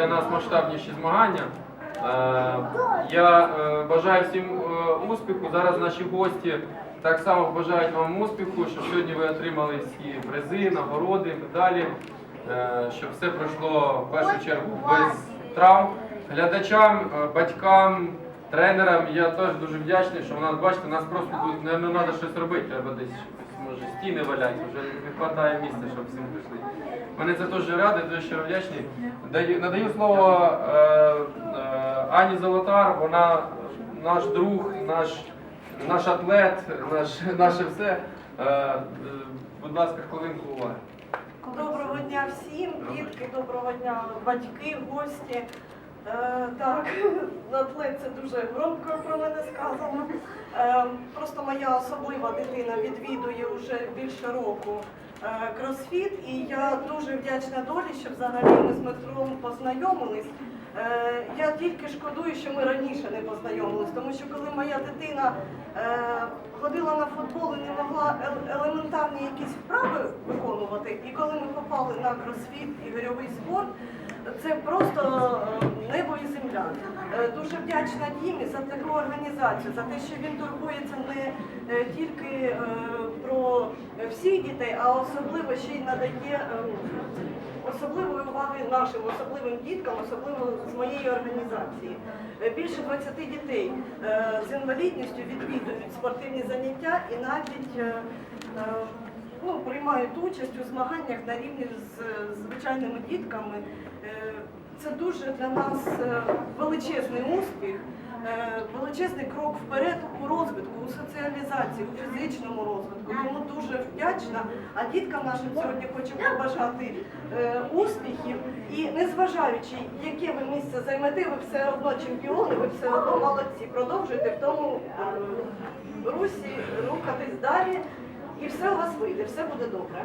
для нас масштабніші змагання. Е, Я е, бажаю всім е, успіху. Зараз наші гості так само бажають вам успіху, щоб сьогодні ви отримали всі призи, нагороди, медалі, щоб все пройшло в першу чергу без травм. Глядачам, батькам, тренерам я теж дуже вдячний, що в нас, бачите, нас просто тут не, треба щось робити, треба десь може стіни валяти, вже не вистачає місця, щоб всім прийшли. Мене це дуже радий, дуже щиро вдячний. Даю, надаю слово е, е, Ані Золотар, вона наш друг, наш, наш атлет, наш, наше все. Е, е, будь ласка, хвилинку уваги. Доброго дня всім, дітки, доброго дня, батьки, гості. Е, так, атлет це дуже громко про мене сказано. Е, просто моя особлива дитина відвідує вже більше року кросфіт, і я дуже вдячна долі, що взагалі ми з Дмитром познайомились. Е, я тільки шкодую, що ми раніше не познайомились, тому що коли моя дитина е, ходила на футбол і не могла елементарні якісь вправи виконувати, і коли ми попали на кросфіт і гирьовий спорт, це просто е, небо. Е, Дуже вдячна Дімі за таку організацію, за те, що він турбується не е, тільки е, про всіх дітей, а особливо ще й надає е, особливої уваги нашим особливим діткам, особливо з моєї організації. Більше 20 дітей з інвалідністю відвідують спортивні заняття і навіть ну, приймають участь у змаганнях на рівні з звичайними дітками. Це дуже для нас е, величезний успіх, е, величезний крок вперед у розвитку, у соціалізації, у фізичному розвитку. Тому дуже вдячна. А діткам нашим сьогодні хочу побажати е, успіхів. І незважаючи, яке ви місце займете, ви все одно чемпіони, ви все одно молодці. Продовжуйте в тому русі, рухатись далі. І все у вас вийде, все буде добре.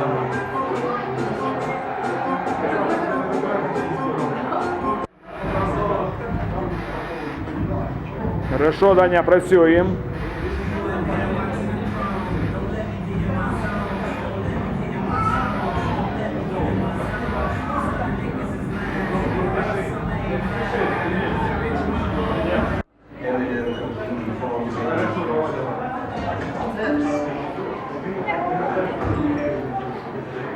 God. Хорошо, Даня, працюємо.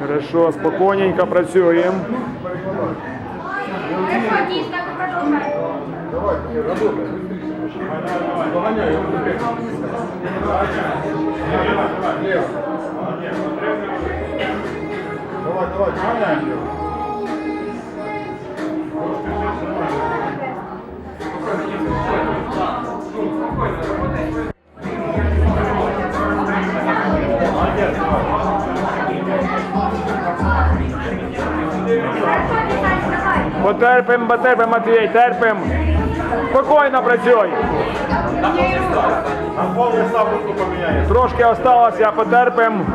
Хорошо, спокійненько працюємо. И продолжай. Давай, давай, ганяй. Хорошо, Дишань. Потерпим, потерпим, Матвій, терпим. Спокійно працюй. Трошки осталося, потерпим.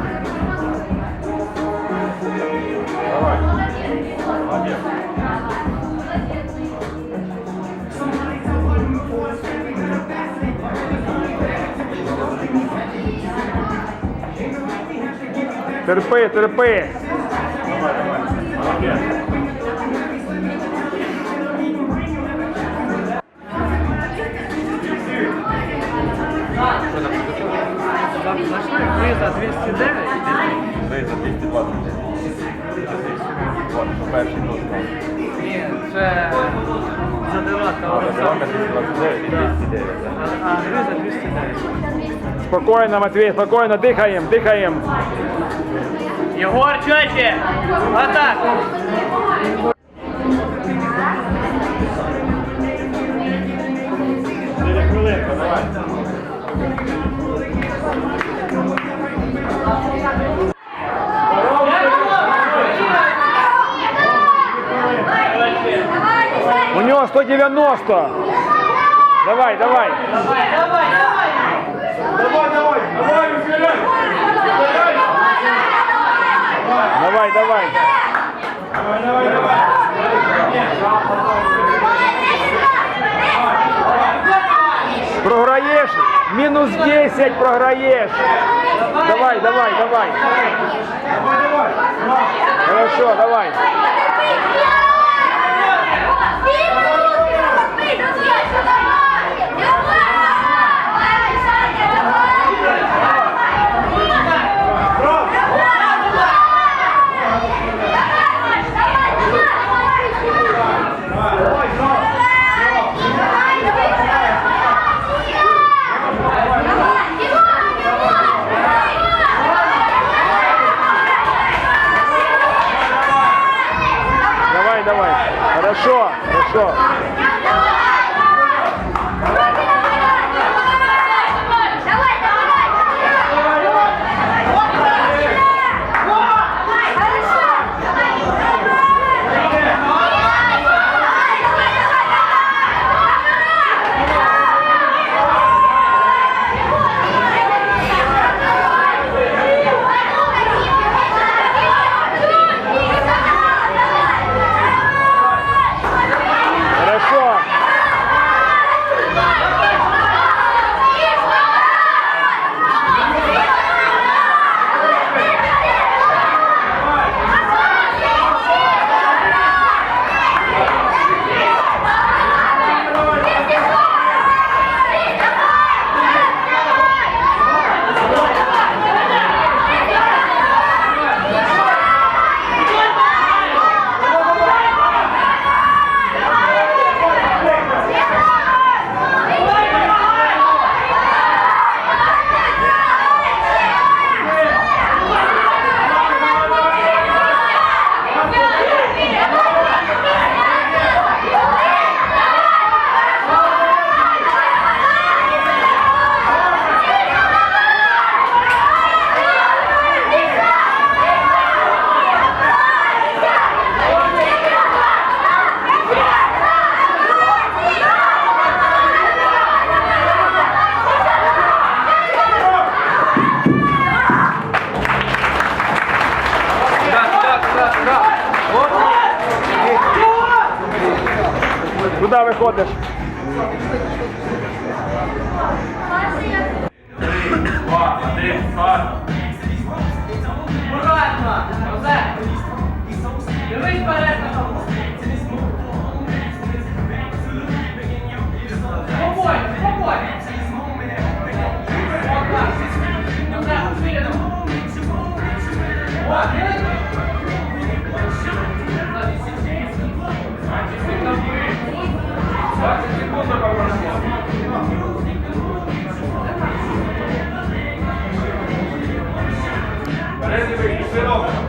Терпи, терпи. За 209? Ви за 220. От, перший тут. Ні, це задавати А, Василенка 229 і 209. А гриза 209. Спокійно, Матвій, спокійно, дихаємо, дихаємо. Єгор, чоче! Отак! У нього 190. Давай, давай. Давай, давай, давай, вперед! Давай, давай. Давай, давай, давай. Програєш. Мінус 10 програєш. Давай, давай, давай. Давай, давай. Хорошо, давай. Давай. Хорошо, хорошо. Давай, Хорошо. Куди виходиш? Два, один, старт. Аккуратно. Оце. Дивись вперед на ногу. Спокойно, спокойно. Отак. Усилено. О, дивись. 20 секунд до Seroca.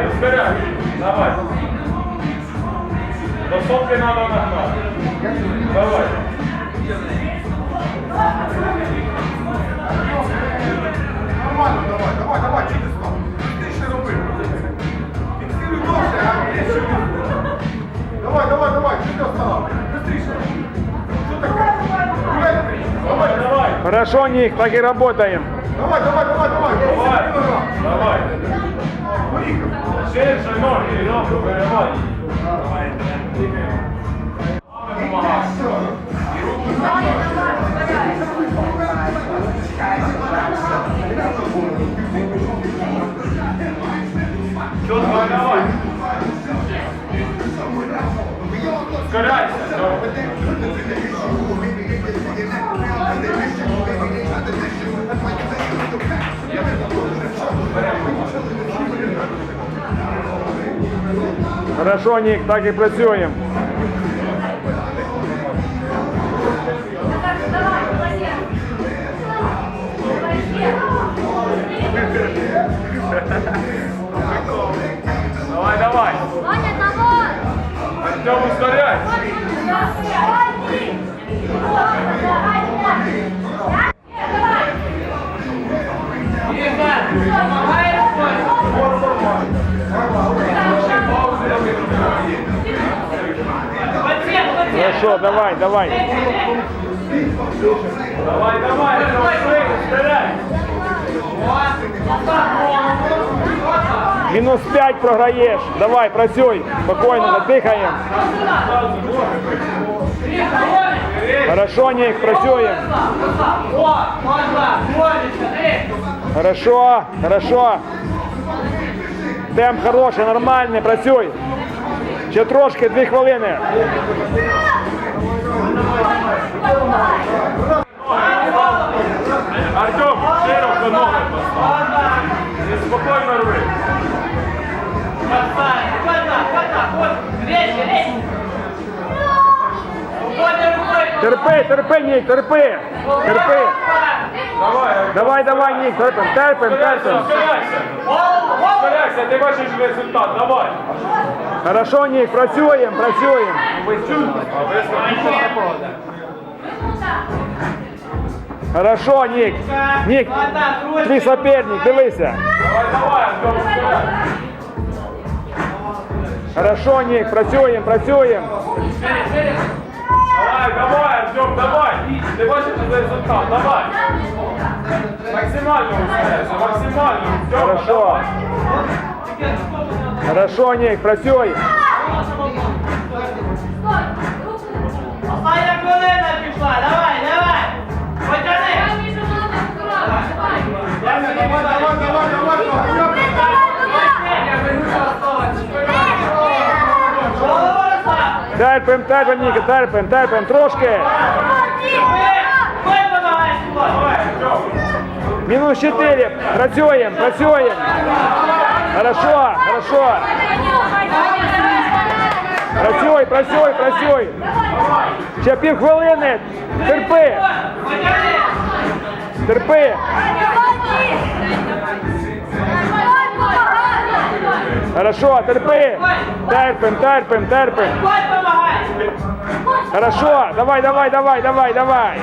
Давай, ускоряй. Давай. До сотки надо нагнать. Давай. Нормально, давай, давай, давай, чи ти ще роби. Фіксируй довше, а ти ще Давай, давай, давай, чи ти останавливай? Быстріше. Що таке? Давай, давай. Хорошо, Ник, так и работаем. Давай, давай, давай, давай. Давай. Давай. Sì, sono morti, no? Come vuoi? Хорошо, Ник, так и працюем. Давай, молодец. Давай, давай. Ваня, давай. Артем, ускоряйся. Ігор, помагай оце. Хорошо, давай, давай. Давай, давай, давай, ускоряй. Минус 5 програєш. Давай, працюй. Спокійно, задихаємо. Хорошо, Ник, працюємо. О, можна, Олечка, ти. Хорошо, хорошо. Темп хороший, нормальний, працюй. Ще трошки, дві хвилини. Артем, широко ноги спокійно рви. Терпи, терпи, Нік, терпи. Терпи. Давай, Давай, Нік, терпим, терпим, терпим. ускоряйся. Ускоряйся, ти бачиш результат, давай. Хорошо, Нік, працюємо, працюємо. Хорошо, Нік. Нік, Вот так, ручки. твій соперник, дивися. Давай, давай, Артем, ускоряйся. Хорошо, Нік, працюємо, працюємо. Давай, давай, Артем, давай. Ти бачиш результат, давай. Максимально ускоряйся, максимально. Артем, Хорошо. давай. Хорошо, Нік, працюй. Остання хвилина пішла, давай, давай. Потяни. Давай, давай, давай, давай, давай. Голову розслаб. Терпим, терпим, Нік, терпим, терпим, трошки. Ви, ви помагаєш Давай, Артем. Мінус 4. Працюємо, працюємо. Хорошо, хорошо. Працюй, працюй, працюй. Ще пів хвилини. Терпи, терпи. Хорошо, терпи. Терпим, терпим, терпим. Хорошо, давай, давай, давай, давай, давай.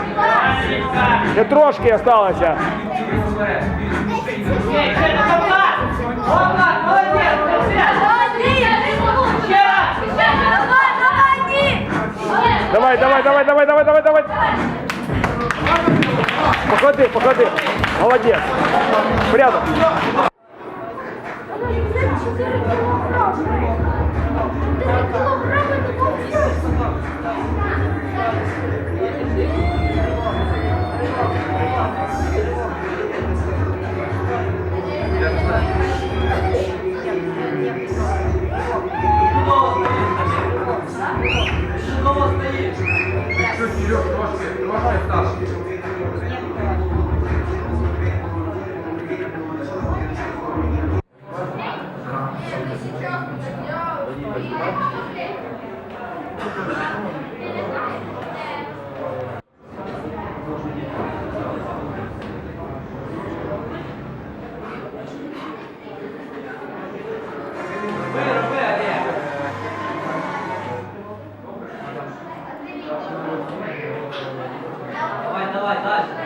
Ще трошки осталося. Давай, давай, давай, давай, давай, давай, давай. Походи, походи. Молодець. Порядок. Чуть Давай,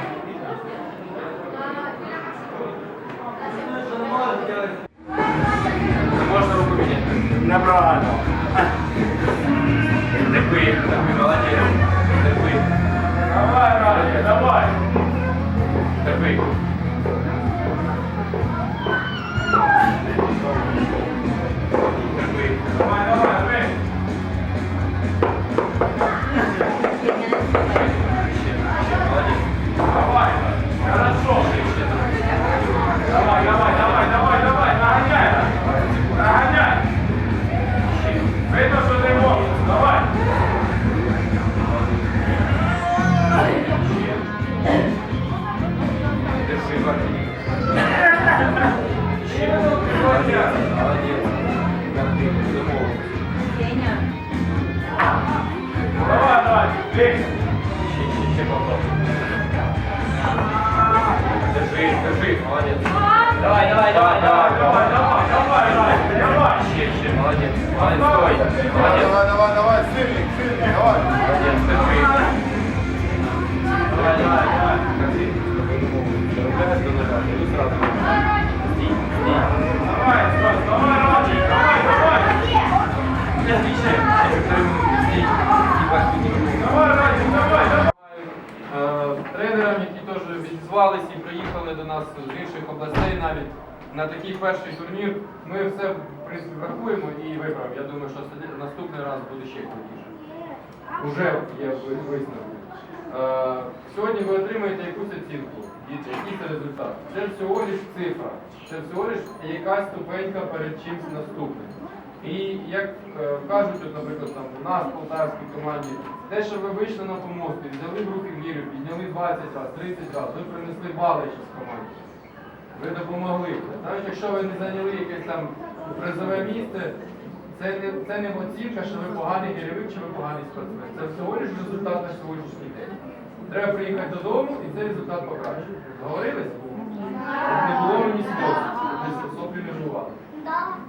Тренерам, які теж відзвалися і приїхали до нас з інших областей навіть на такий перший турнір. Ми все врахуємо і виправимо. Я думаю, що наступний раз буде ще крутіше. Уже є ви- висновок. Е, Сьогодні ви отримаєте якусь оцінку, діти, який це результат. Це всього лиш цифра, це всього лиш якась ступенька перед чимось наступним. І як е, кажуть, от, наприклад, там у нас в полтавській команді, те, що ви вийшли на помост, і взяли в руки вірю, підняли 20 разів, 30 разів, ви принесли бали з команді. Ви допомогли. Навіть якщо ви не зайняли якесь там призове місце, це не, це не оцінка, що ви поганий гірівик чи ви поганий спортсмен. Це всього лиш результат на сьогоднішній день. Треба приїхати додому і цей результат покращити. Договорились? Не було мені сльоз, соплі не жували.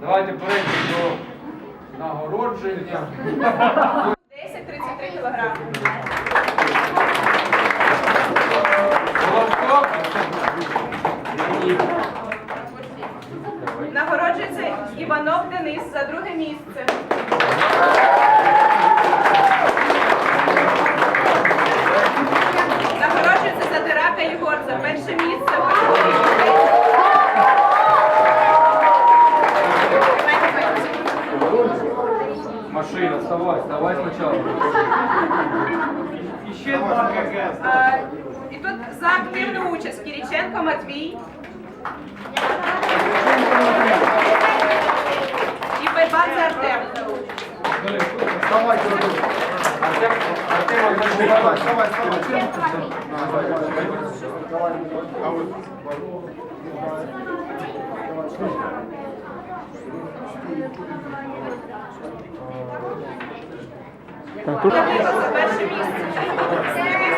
Давайте перейдемо до нагородження. 10-33 кілограми. Нагороджується Іванов Денис за друге місце. Нагороджується Задирака Єгор за перше місце. машина, вставай, вставай спочатку. Ще два ГГ. А, І тут за активну участь Кіріченко Матвій. І Байбан за Артем. Кирило. Артем, Артем, Вставай, вставай, вставай. А вот. Перше місце.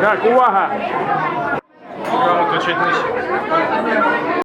Так, увага!